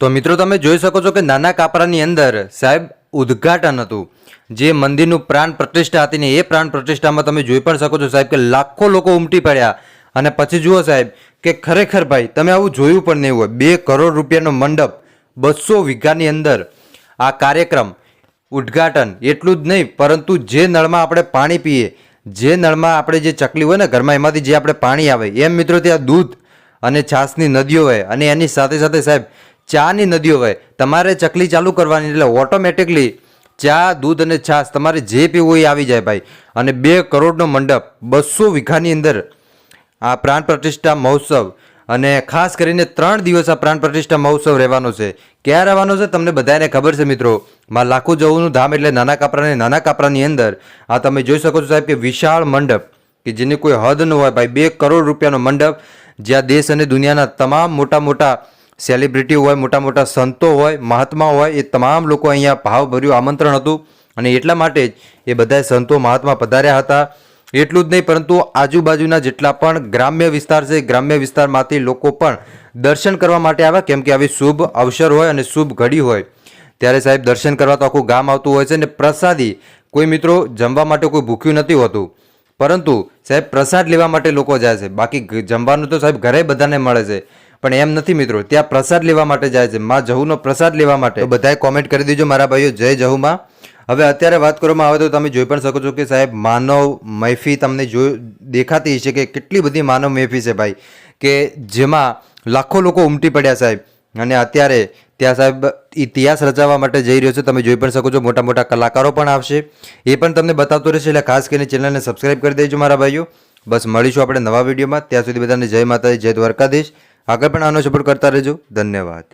તો મિત્રો તમે જોઈ શકો છો કે નાના કાપરાની અંદર સાહેબ ઉદ્ઘાટન હતું. જે મંદિરનું પ્રાણ પ્રતિષ્ઠા હતી ને એ પ્રાણ પ્રતિષ્ઠામાં તમે જોઈ પણ શકો છો સાહેબ કે લાખો લોકો ઉમટી પડ્યા. અને પછી જુઓ સાહેબ કે ખરેખર ભાઈ, તમે આવું જોયું પણ નહીં હોય. બે કરોડ રૂપિયાનો મંડપ બસો વીઘાની અંદર આ કાર્યક્રમ, ઉદ્ઘાટન એટલું જ નહીં, પરંતુ જે નળમાં આપણે પાણી પીએ, જે નળમાં આપણે જે ચકલી હોય ને ઘરમાં, એમાંથી જે આપણે પાણી આવે, એમ મિત્રો ત્યાં દૂધ અને છાસની નદીઓ હોય અને એની સાથે સાથે સાહેબ ચાની નદીઓ હોય તમારે ચકલી ચાલુ કરવાની એટલે ઓટોમેટિકલી ચા, દૂધ અને છાશ તમારે જે પીવું એ આવી જાય ભાઈ. અને બે કરોડનો મંડપ, બસો વીઘાની અંદર આ પ્રાણ પ્રતિષ્ઠા મહોત્સવ અને ખાસ કરીને ત્રણ દિવસ આ પ્રાણ પ્રતિષ્ઠા મહોત્સવ રહેવાનો છે. ક્યાં રહેવાનો છે તમને બધાને ખબર છે મિત્રો. માં લાખો જવું ધામ એટલે નાના કાપરાને નાના કાપરાની અંદર. આ તમે જોઈ શકો છો સાહેબ કે વિશાળ મંડપ કે જેની કોઈ હદ ન હોય. ભાઈ, બે કરોડ રૂપિયાનો મંડપ જ્યાં દેશ અને દુનિયાના તમામ મોટા મોટા સેલિબ્રિટી હોય, મોટા મોટા સંતો હોય, મહાત્મા હોય, એ તમામ લોકો અહીંયા ભાવભર્યું આમંત્રણ હતું. અને એટલા માટે જ એ બધા સંતો મહાત્મા પધાર્યા હતા. એટલું જ નહીં, પરંતુ આજુબાજુના જેટલા પણ ગ્રામ્ય વિસ્તાર છે, ગ્રામ્ય વિસ્તારમાંથી લોકો પણ દર્શન કરવા માટે આવ્યા. કેમ કે આવી શુભ અવસર હોય અને શુભ ઘડી હોય. ત્યારે સાહેબ, દર્શન કરવા તો આખું ગામ આવતું હોય છે ને પ્રસાદી કોઈ મિત્રો જમવા માટે કોઈ ભૂખ્યું નથી હોતું. પરંતુ સાહેબ, પ્રસાદ લેવા માટે લોકો જાય છે. બાકી જમવાનું તો સાહેબ ઘરે બધાને મળે છે. પણ એમ નથી મિત્રો, ત્યાં પ્રસાદ લેવા માટે જાય છે. માં જહુનો પ્રસાદ લેવા માટે. બધાએ કોમેન્ટ કરી દેજો મારા ભાઈઓ, જય જહુમાં. હવે અત્યારે વાત કરવામાં આવે તો તમે જોઈ પણ શકો છો કે સાહેબ, માનવ મૈફી તમને જો દેખાતી છે કે કેટલી બધી માનવ મૈફી છે ભાઈ, કે જેમાં લાખો લોકો ઉમટી પડ્યા સાહેબ. અને અત્યારે ત્યાં સાહેબ ઇતિહાસ રચાવવા માટે જઈ રહ્યો છે. તમે જોઈ પણ શકો છો મોટા મોટા કલાકારો પણ આવશે. એ પણ તમને બતાવતો રહેશે, એટલે ખાસ કરીને ચેનલને સબસ્ક્રાઈબ કરી દેજો મારા ભાઈઓ. બસ મળીશું આપણે નવા વિડીયોમાં. ત્યાં સુધી બધાને જય માતાજી, જય દ્વારકાધીશ. આગળ પણ આનો સપોર્ટ કરતા રહેજો. ધન્યવાદ.